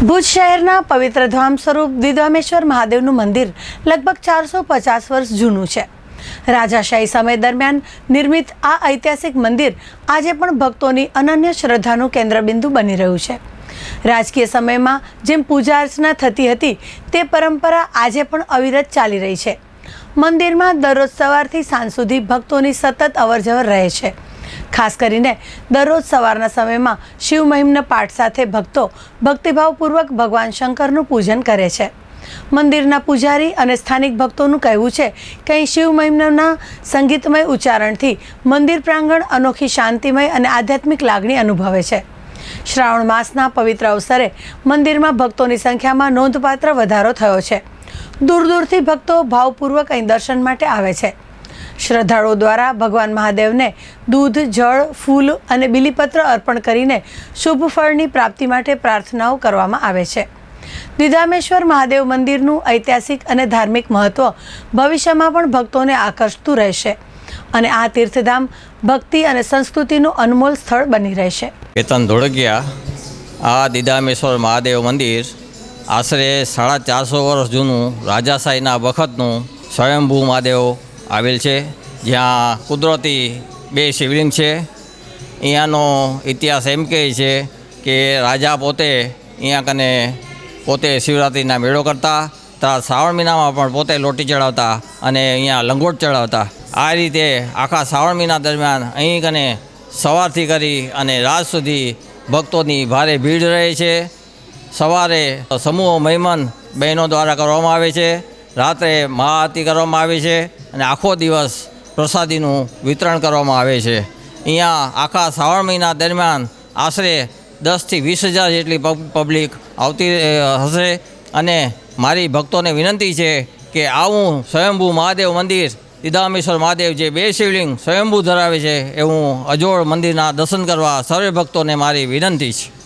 ભુજ શહેરના પવિત્ર ધામ સ્વરૂપ દ્વિધામેશ્વર મહાદેવનું મંદિર લગભગ ચારસો પચાસ વર્ષ જૂનું છે. રાજાશાહી સમય દરમિયાન નિર્મિત આ ઐતિહાસિક મંદિર આજે પણ ભક્તોની અનન્ય શ્રદ્ધાનું કેન્દ્રબિંદુ બની રહ્યું છે. રાજકીય સમયમાં જેમ પૂજા અર્ચના થતી હતી, તે પરંપરા આજે પણ અવિરત ચાલી રહી છે. મંદિરમાં દરરોજ સવારથી સાંજ સુધી ભક્તોની સતત અવરજવર રહે છે. ખાસ કરીને દરરોજ સવારના સમયમાં શિવ મહિમના પાઠ સાથે ભક્તો ભક્તિભાવપૂર્વક ભગવાન શંકરનું પૂજન કરે છે. મંદિરના પૂજારી અને સ્થાનિક ભક્તોનું કહેવું છે કે અહીં શિવ મહિમના સંગીતમય ઉચ્ચારણથી મંદિર પ્રાંગણ અનોખી શાંતિમય અને આધ્યાત્મિક લાગણી અનુભવે છે. શ્રાવણ માસના પવિત્ર અવસરે મંદિરમાં ભક્તોની સંખ્યામાં નોંધપાત્ર વધારો થયો છે. દૂર દૂરથી ભક્તો ભાવપૂર્વક અહીં દર્શન માટે આવે છે. શ્રદ્ધાળુઓ દ્વારા ભગવાન મહાદેવને દૂધ, જળ, ફૂલ અને બિલીપત્ર અર્પણ કરીને શુભ ફળની પ્રાપ્તિ માટે પ્રાર્થનાઓ કરવામાં આવે છે. દ્વિધામેશ્વર મહાદેવ મંદિરનું ઐતિહાસિક અને ધાર્મિક મહત્વ ભવિષ્યમાં પણ ભક્તોને આકર્ષતું રહેશે અને આ તીર્થધામ ભક્તિ અને સંસ્કૃતિનું અનમોલ સ્થળ બની રહેશે. કેતન ધોળકિયા, આ દિદામેશ્વર મહાદેવ મંદિર આશરે સાડા ચારસો વર્ષ જૂનું રાજાશાહીના વખતનું સ્વયંભૂ મહાદેવ આવેલ છે, જ્યાં કુદરતી બે શિવલિંગ છે. અહીંયાનો ઇતિહાસ એમ કહે છે કે રાજા પોતે અહીંયા કને પોતે શિવરાત્રિના મેળો કરતા, તથા શ્રાવણ મહિનામાં પણ પોતે લોટી ચડાવતા અને અહીંયા લંગોટ ચડાવતા. આ રીતે આખા શ્રાવણ મહિના દરમિયાન અહીં કને સવારથી કરી અને રાત સુધી ભક્તોની ભારે ભીડ રહે છે. સવારે સમૂહ મહેમાન બહેનો દ્વારા કરવામાં આવે છે. રાત્રે મહાઆરતી કરવામાં આવે છે અને આખો દિવસ પ્રસાદીનું વિતરણ કરવામાં આવે છે. અહીંયા આખા શ્રાવણ મહિના દરમિયાન આશરે દસથી વીસ હજાર જેટલી પબ- પબ્લિક આવતી હશે. અને મારી ભક્તોને વિનંતી છે કે આવું સ્વયંભૂ મહાદેવ મંદિર સિદ્ધામેશ્વર મહાદેવ જે બે શિવલિંગ સ્વયંભૂ ધરાવે છે, એવું અજોડ મંદિરના દર્શન કરવા સર્વે ભક્તોને મારી વિનંતી છે.